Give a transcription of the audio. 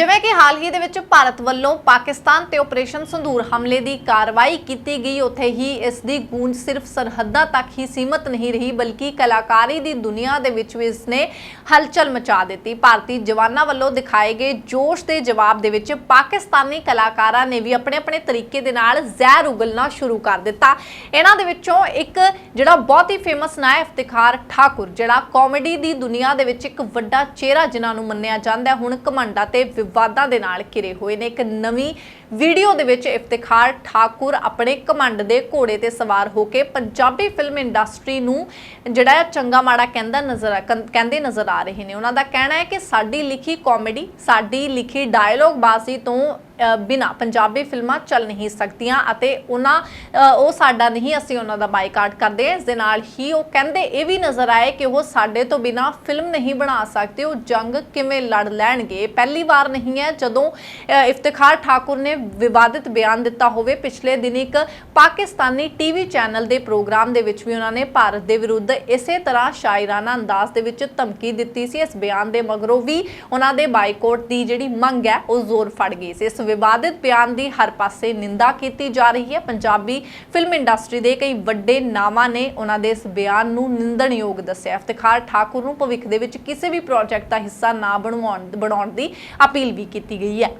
ਜਿਵੇਂ ਕਿ ਹਾਲ ਹੀ ਦੇ ਵਿੱਚ ਭਾਰਤ ਵੱਲੋਂ ਪਾਕਿਸਤਾਨ ਤੇ ਆਪਰੇਸ਼ਨ ਸੰਧੂਰ ਹਮਲੇ ਦੀ ਕਾਰਵਾਈ ਕੀਤੀ ਗਈ, ਉੱਥੇ ਹੀ ਇਸ ਦੀ ਗੂੰਜ ਸਿਰਫ ਸਰਹੱਦਾਂ ਤੱਕ ਹੀ ਸੀਮਤ ਨਹੀਂ ਰਹੀ, ਬਲਕਿ ਕਲਾਕਾਰੀ ਦੀ ਦੁਨੀਆ ਦੇ ਵਿੱਚ ਵੀ ਇਸ ਨੇ ਹਲਚਲ ਮਚਾ ਦਿੱਤੀ। ਭਾਰਤੀ ਜਵਾਨਾਂ ਵੱਲੋਂ ਦਿਖਾਏ ਗਏ ਜੋਸ਼ ਦੇ ਜਵਾਬ ਦੇ ਵਿੱਚ ਪਾਕਿਸਤਾਨੀ ਕਲਾਕਾਰਾਂ ਨੇ ਵੀ ਆਪਣੇ ਆਪਣੇ ਤਰੀਕੇ ਦੇ ਨਾਲ ਜ਼ਹਿਰ ਉਗਲਣਾ ਸ਼ੁਰੂ ਕਰ ਦਿੱਤਾ। ਇਹਨਾਂ ਦੇ ਵਿੱਚੋਂ ਇੱਕ ਜਿਹੜਾ ਬਹੁਤ ਹੀ ਫੇਮਸ ਨਾਂ ਹੈ ਇਫਤਿਖਾਰ ਠਾਕੁਰ, ਜਿਹੜਾ ਕਾਮੇਡੀ ਦੀ ਦੁਨੀਆ ਦੇ ਵਿੱਚ ਇੱਕ ਵੱਡਾ ਚਿਹਰਾ ਜਿਨ੍ਹਾਂ ਨੂੰ ਮੰਨਿਆ ਜਾਂਦਾ ਹੈ, ਹੁਣ ਘਮੰਡਾ ਤੇ ਵਿਵਾਦਾਂ ਦੇ ਨਾਲ ਘਿਰੇ ਹੋਏ ਨੇ। ਇੱਕ ਨਵੀਂ ਵੀਡੀਓ ਦੇ ਵਿੱਚ ਇਫਤਿਖਾਰ ਠਾਕੁਰ ਆਪਣੇ ਘਮੰਡ ਦੇ ਘੋੜੇ ਤੇ ਸਵਾਰ ਹੋ ਕੇ ਪੰਜਾਬੀ ਫਿਲਮ ਇੰਡਸਟਰੀ ਨੂੰ ਜਿਹੜਾ ਹੈ ਚੰਗਾ ਮਾੜਾ ਕਹਿੰਦਾ ਨਜ਼ਰ ਕਹਿੰਦੇ ਨਜ਼ਰ ਆ ਰਹੇ ਨੇ। ਉਹਨਾਂ ਦਾ ਕਹਿਣਾ ਹੈ ਕਿ ਸਾਡੀ ਲਿਖੀ ਕਾਮੇਡੀ, ਸਾਡੀ ਲਿਖੀ ਡਾਇਲੋਗ ਬਾਜ਼ੀ ਤੋਂ ਬਿਨਾਂ ਪੰਜਾਬੀ ਫਿਲਮਾਂ ਚੱਲ ਨਹੀਂ ਸਕਦੀਆਂ ਅਤੇ ਉਹਨਾਂ ਉਹ ਸਾਡਾ ਨਹੀਂ ਅਸੀਂ ਉਹਨਾਂ ਦਾ ਬਾਈਕਾਟ ਕਰਦੇ। ਇਸ ਦੇ ਨਾਲ ਹੀ ਉਹ ਕਹਿੰਦੇ ਇਹ ਵੀ ਨਜ਼ਰ ਆਏ ਕਿ ਉਹ ਸਾਡੇ ਤੋਂ ਬਿਨਾਂ ਫਿਲਮ ਨਹੀਂ ਬਣਾ ਸਕਦੇ। ਉਹ ਜੰਗ ਕਿਵੇਂ ਲੜ ਲੈਣਗੇ? ਪਹਿਲੀ ਵਾਰ ਨਹੀਂ ਹੈ। ਜਦੋਂ ਅ, ਇਫਤਿਖਾਰ ਠਾਕੁਰ ਨੇ ਵਿਵਾਦਿਤ ਬਿਆਨ ਦਿੱਤਾ ਹੋਵੇ ਪਿਛਲੇ ਦਿਨ ਇੱਕ ਪਾਕਿਸਤਾਨੀ ਟੀਵੀ ਚੈਨਲ ਦੇ ਪ੍ਰੋਗਰਾਮ ਦੇ ਵਿੱਚ ਵੀ ਉਹਨਾਂ ਨੇ ਭਾਰਤ ਦੇ ਵਿਰੁੱਧ ਇਸੇ ਤਰ੍ਹਾਂ ਸ਼ਾਇਰਾਨਾ ਅੰਦਾਜ਼ ਦੇ ਵਿੱਚ ਧਮਕੀ ਦਿੱਤੀ ਸੀ। ਇਸ ਬਿਆਨ ਦੇ ਮਗਰੋਂ ਵੀ ਉਹਨਾਂ ਦੇ ਬਾਈਕਾਟ ਦੀ ਜਿਹੜੀ ਮੰਗ ਹੈ ਉਹ ਜ਼ੋਰ ਫੜ ਗਈ ਸੀ। ਇਸ ਵਿਵਾਦਿਤ ਬਿਆਨ ਦੀ ਹਰ ਪਾਸੇ ਨਿੰਦਾ ਕੀਤੀ ਜਾ ਰਹੀ ਹੈ। ਪੰਜਾਬੀ ਫਿਲਮ ਇੰਡਸਟਰੀ ਦੇ ਕਈ ਵੱਡੇ ਨਾਵਾਂ ਨੇ ਉਹਨਾਂ ਦੇ ਇਸ ਬਿਆਨ ਨੂੰ ਨਿੰਦਣਯੋਗ ਦੱਸਿਆ। ਇਫਤਿਖਾਰ ਠਾਕੁਰ ਨੂੰ ਭਵਿੱਖ ਦੇ ਵਿੱਚ ਕਿਸੇ ਵੀ ਪ੍ਰੋਜੈਕਟ ਦਾ ਹਿੱਸਾ ਨਾ ਬਣਵਾਉਣ ਬਣਾਉਣ ਦੀ ਅਪੀਲ ਵੀ ਕੀਤੀ ਗਈ ਹੈ।